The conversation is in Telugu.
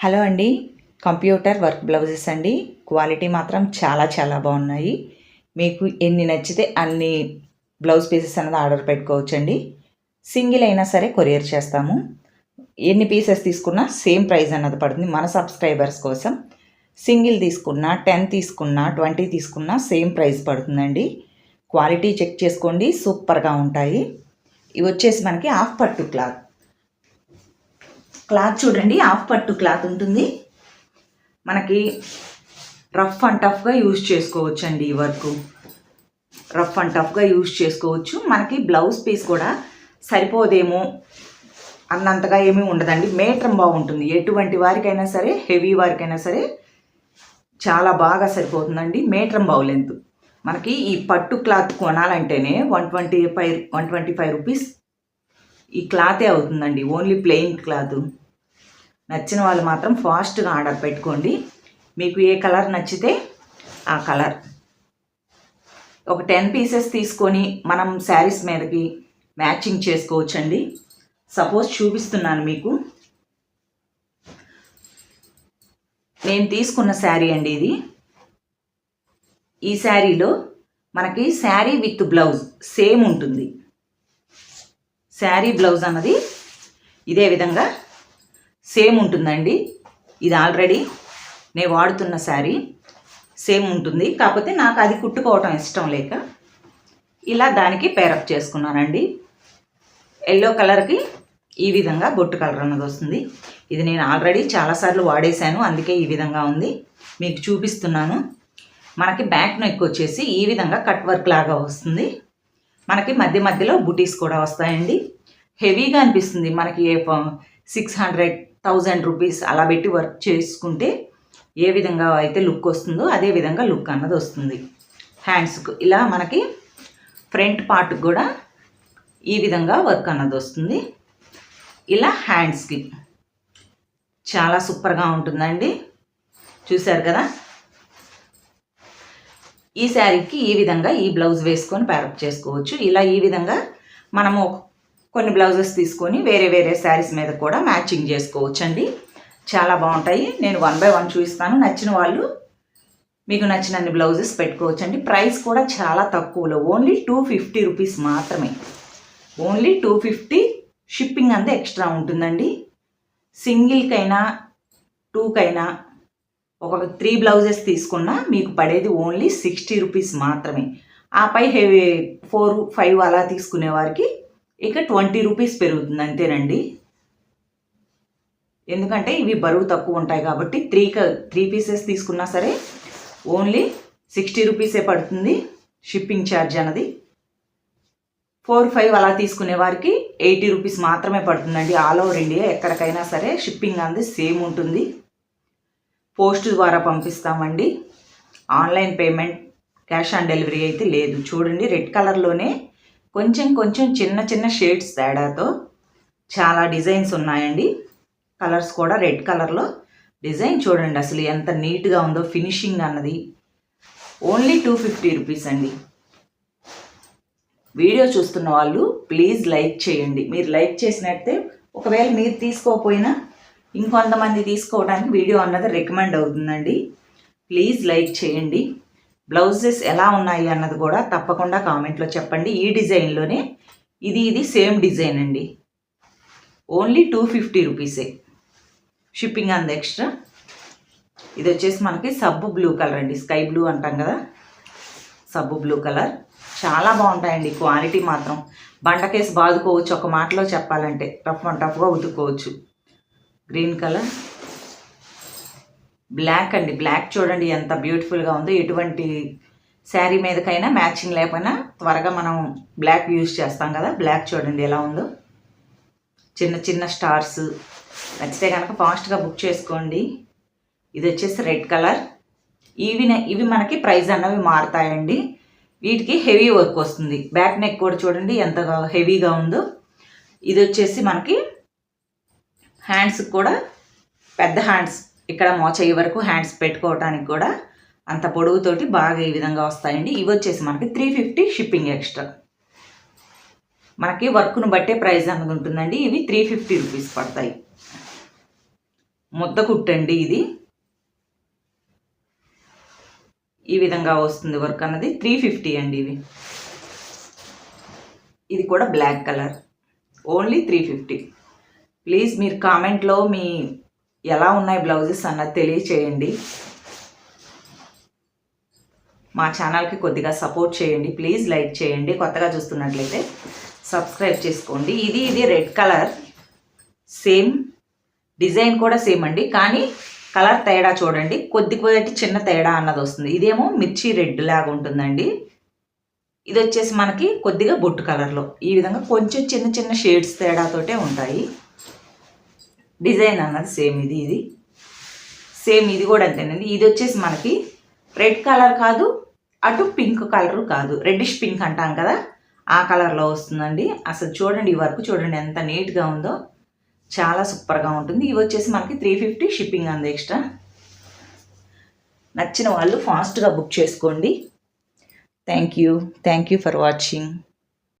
హలో అండి. కంప్యూటర్ వర్క్ బ్లౌజెస్ అండి. క్వాలిటీ మాత్రం చాలా చాలా బాగున్నాయి. మీకు ఎన్ని నచ్చితే అన్ని బ్లౌజ్ పీసెస్ అన్నది ఆర్డర్ పెట్టుకోవచ్చండి. సింగిల్ అయినా సరే కొరియర్ చేస్తాము. ఎన్ని పీసెస్ తీసుకున్నా సేమ్ ప్రైస్ అన్నది పడుతుంది. మన సబ్స్క్రైబర్స్ కోసం సింగిల్ తీసుకున్నా టెన్ తీసుకున్నా ట్వంటీ తీసుకున్నా సేమ్ ప్రైస్ పడుతుందండి. క్వాలిటీ చెక్ చేసుకోండి. సూపర్గా ఉంటాయి. ఇవి వచ్చేసి మనకి హాఫ్ పట్టు క్లాత్. క్లాత్ చూడండి హాఫ్ పట్టు క్లాత్ ఉంటుంది. మనకి రఫ్ అండ్ టఫ్గా యూజ్ చేసుకోవచ్చు అండి ఈ వర్క్. రఫ్ అండ్ టఫ్గా యూజ్ చేసుకోవచ్చు. మనకి బ్లౌజ్ పీస్ కూడా సరిపోదేమో అన్నంతగా ఏమీ ఉండదండి. మేట్రం బాగుంటుంది. ఎటువంటి వారికైనా సరే హెవీ వారికైనా సరే చాలా బాగా సరిపోతుందండి. మేట్రం బాగులేదు మనకి ఈ పట్టు cloth కొనాలంటేనే one twenty five one twenty five rupees ఈ క్లాతే అవుతుందండి. Only plain cloth. నచ్చిన వాళ్ళు మాత్రం ఫాస్ట్గా ఆర్డర్ పెట్టుకోండి. మీకు ఏ కలర్ నచ్చితే ఆ కలర్. ఒక టెన్ పీసెస్ తీసుకొని మనం శారీస్ మీదకి మ్యాచింగ్ చేసుకోవచ్చండి. సపోజ్ చూపిస్తున్నాను మీకు. నేను తీసుకున్న శారీ అండి ఇది. ఈ శారీలో మనకి శారీ విత్ బ్లౌజ్ సేమ్ ఉంటుంది. శారీ బ్లౌజ్ అన్నది ఇదే విధంగా సేమ్ ఉంటుందండి. ఇది ఆల్రెడీ నేను వాడుతున్న శారీ. సేమ్ ఉంటుంది. కాకపోతే నాకు అది కుట్టుకోవటం ఇష్టం లేక ఇలా దానికి పేరప్ చేసుకున్నానండి. ఎల్లో కలర్కి ఈ విధంగా బొట్టు కలర్ అన్నది వస్తుంది. ఇది నేను ఆల్రెడీ చాలాసార్లు వాడేశాను. అందుకే ఈ విధంగా ఉంది. మీకు చూపిస్తున్నాను. మనకి బ్యాక్ నెక్ వచ్చేసి ఈ విధంగా కట్ వర్క్ లాగా వస్తుంది. మనకి మధ్య మధ్యలో బుటీస్ కూడా వస్తాయండి. హెవీగా అనిపిస్తుంది. మనకి ఏ um, six hundred thousand rupees అలా పెట్టి వర్క్ చేసుకుంటే ఏ విధంగా అయితే లుక్ వస్తుందో అదే విధంగా లుక్ అన్నది వస్తుంది. హ్యాండ్స్కు ఇలా మనకి ఫ్రంట్ పార్ట్ కూడా ఈ విధంగా వర్క్ అన్నది వస్తుంది. ఇలా హ్యాండ్స్కి చాలా సూపర్గా ఉంటుందండి. చూశారు కదా? ఈ శారీకి ఈ విధంగా ఈ బ్లౌజ్ వేసుకొని ప్యారప్ చేసుకోవచ్చు. ఇలా ఈ విధంగా మనము కొన్ని బ్లౌజెస్ తీసుకొని వేరే వేరే శారీస్ మీద కూడా మ్యాచింగ్ చేసుకోవచ్చు అండి చాలా బాగుంటాయి. నేను వన్ బై వన్ చూపిస్తాను. నచ్చిన వాళ్ళు మీకు నచ్చినన్ని బ్లౌజెస్ పెట్టుకోవచ్చు అండి ప్రైస్ కూడా చాలా తక్కువలో. ఓన్లీ టూ ఫిఫ్టీ రూపీస్ మాత్రమే. ఓన్లీ టూ ఫిఫ్టీ షిప్పింగ్ అంతా ఎక్స్ట్రా ఉంటుందండి. సింగిల్కైనా టూకైనా ఒక త్రీ బ్లౌజెస్ తీసుకున్నా మీకు పడేది ఓన్లీ సిక్స్టీ రూపీస్ మాత్రమే. ఆపై హెవీ ఫోర్ ఫైవ్ అలా తీసుకునే వారికి ఇక ట్వంటీ రూపీస్ పెరుగుతుంది అంతేనండి. ఎందుకంటే ఇవి బరువు తక్కువ ఉంటాయి కాబట్టి త్రీ త్రీ పీసెస్ తీసుకున్నా సరే ఓన్లీ సిక్స్టీ రూపీసే పడుతుంది షిప్పింగ్ ఛార్జ్ అన్నది. ఫోర్ ఫైవ్ అలా తీసుకునే వారికి ఎయిటీ రూపీస్ మాత్రమే పడుతుందండి. ఆల్ ఓవర్ ఇండియా ఎక్కడికైనా సరే షిప్పింగ్ అనేది సేమ్ ఉంటుంది. పోస్ట్ ద్వారా పంపిస్తామండి. Online payment cash on delivery అయితే లేదు. చూడండి రెడ్ కలర్లోనే కొంచెం కొంచెం చిన్న చిన్న షేడ్స్ తేడాతో చాలా డిజైన్స్ ఉన్నాయండి. కలర్స్ కూడా రెడ్ కలర్లో. డిజైన్ చూడండి అసలు ఎంత నీట్గా ఉందో ఫినిషింగ్ అన్నది. ఓన్లీ టూ ఫిఫ్టీ రూపీస్ అండి. వీడియో చూస్తున్న వాళ్ళు ప్లీజ్ లైక్ చేయండి. మీరు లైక్ చేసినట్టే ఒకవేళ మీరు తీసుకోకపోయినా ఇంకొంతమంది తీసుకోవడానికి వీడియో అన్నది రికమెండ్ అవుతుందండి. ప్లీజ్ లైక్ చేయండి. బ్లౌజెస్ ఎలా ఉన్నాయి అన్నది కూడా తప్పకుండా కామెంట్లో చెప్పండి. ఈ డిజైన్లోనే ఇది ఇది సేమ్ డిజైన్ అండి. ఓన్లీ టూ ఫిఫ్టీ రూపీసే. షిప్పింగ్ అంద ఎక్స్ట్రా. ఇది వచ్చేసి మనకి సబ్బు బ్లూ కలర్ అండి. స్కై బ్లూ అంటాం కదా? సబ్బు బ్లూ కలర్. చాలా బాగుంటాయండి. క్వాలిటీ మాత్రం. బండకేసి బాదుకోవచ్చు. ఒక మాటలో చెప్పాలంటే. టఫ్ అండ్ టఫ్గా ఉతుక్కోవచ్చు. Green colour. బ్లాక్ అండి. బ్లాక్ చూడండి ఎంత బ్యూటిఫుల్గా ఉందో. ఎటువంటి శారీ మీదకైనా మ్యాచింగ్ లేకపోయినా త్వరగా మనం బ్లాక్ యూజ్ చేస్తాం కదా. బ్లాక్ చూడండి ఎలా ఉందో. చిన్న చిన్న స్టార్స్. నచ్చితే కనుక ఫాస్ట్గా బుక్ చేసుకోండి. ఇది వచ్చేసి రెడ్ కలర్. ఇవి ఇవి మనకి ప్రైస్ అన్నవి మారుతాయండి. వీటికి హెవీ వర్క్ వస్తుంది. బ్యాక్ నెక్ కూడా చూడండి ఎంత హెవీగా ఉందో. ఇది వచ్చేసి మనకి హ్యాండ్స్కి కూడా పెద్ద హ్యాండ్స్. ఇక్కడ మోచేయి వరకు హ్యాండ్స్ పెట్టుకోవడానికి కూడా అంత పొడవుతోటి బాగా ఈ విధంగా వస్తాయండి. ఇవి వచ్చేసి మనకి త్రీ ఫిఫ్టీ షిప్పింగ్ ఎక్స్ట్రా. మనకి వర్క్ను బట్టే ప్రైస్ అన్నది ఉంటుందండి. ఇవి త్రీ ఫిఫ్టీ రూపీస్ పడతాయి. ముద్ద కుట్టండి ఇది. ఈ విధంగా వస్తుంది వర్క్ అన్నది. త్రీ ఫిఫ్టీ అండి ఇవి. ఇది కూడా black colour. Only three fifty. Please మీరు కామెంట్లో మీ ఎలా ఉన్నాయి బ్లౌజెస్ అన్నది తెలియచేయండి. మా ఛానల్కి కొద్దిగా సపోర్ట్ చేయండి ప్లీజ్ లైక్ చేయండి. కొత్తగా చూస్తున్నట్లయితే సబ్స్క్రైబ్ చేసుకోండి. ఇది ఇది రెడ్ కలర్ సేమ్ డిజైన్ కూడా సేమ్ అండి. కానీ కలర్ తేడా చూడండి. కొద్ది కొద్ది చిన్న తేడా అన్నది వస్తుంది. ఇదేమో మిర్చి రెడ్ లాగా ఉంటుందండి. ఇది వచ్చేసి మనకి కొద్దిగా బొట్టు కలర్లో. ఈ విధంగా కొంచెం చిన్న చిన్న షేడ్స్ తేడాతోటే ఉంటాయి. డిజైన్ అన్నది సేమ్ ఇది ఇది. సేమ్ ఇది కూడా అంతేనండి. ఇది వచ్చేసి మనకి రెడ్ కలర్ కాదు అటు పింక్ కలర్ కాదు. రెడ్డిష్ పింక్ అంటాం కదా ఆ కలర్లో వస్తుందండి. అసలు చూడండి ఈ వర్క్ చూడండి ఎంత నీట్గా ఉందో. చాలా సూపర్గా ఉంటుంది. ఇవి వచ్చేసి మనకి త్రీ ఫిఫ్టీ షిప్పింగ్ అంది ఎక్స్ట్రా. నచ్చిన వాళ్ళు ఫాస్ట్గా బుక్ చేసుకోండి. Thank you. Thank you for watching.